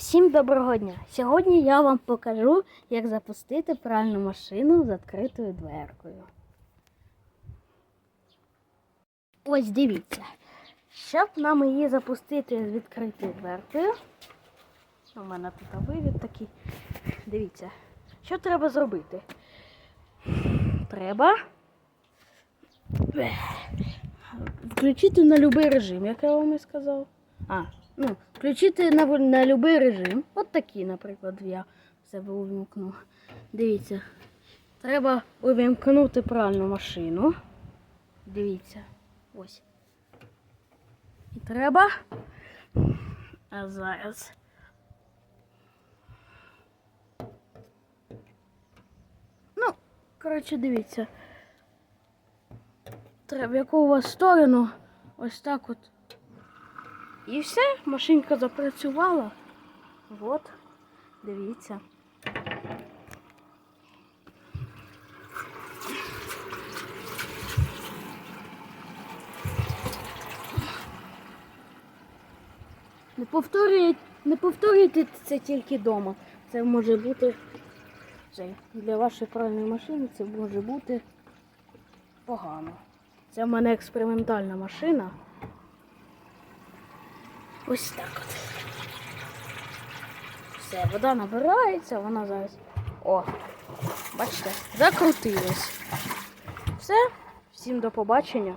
Всім доброго дня! Сьогодні я вам покажу, як запустити пральну машину з відкритою дверкою. Ось дивіться. Щоб нам її запустити з відкритою дверкою. У мене тут вивід такий. Дивіться, що треба зробити? Треба включити на будь-який режим, як я вам і сказав. А, ну, включити на, на будь-який режим. От такий, наприклад, я себе увімкну. Дивіться. Треба увімкнути пральну машину. Дивіться. Ось. І треба. А зараз. Ну, коротше, дивіться. Треба яку у вас сторону. Ось так от. І все, машинка запрацювала. От, дивіться. Не повторюйте, не повторюйте це тільки вдома. Це може бути для вашої пральної машини це може бути погано. Це в мене експериментальна машина. Ось так от. Все, вода набирається, вона зараз. О! Бачите, закрутилась. Все, всім до побачення.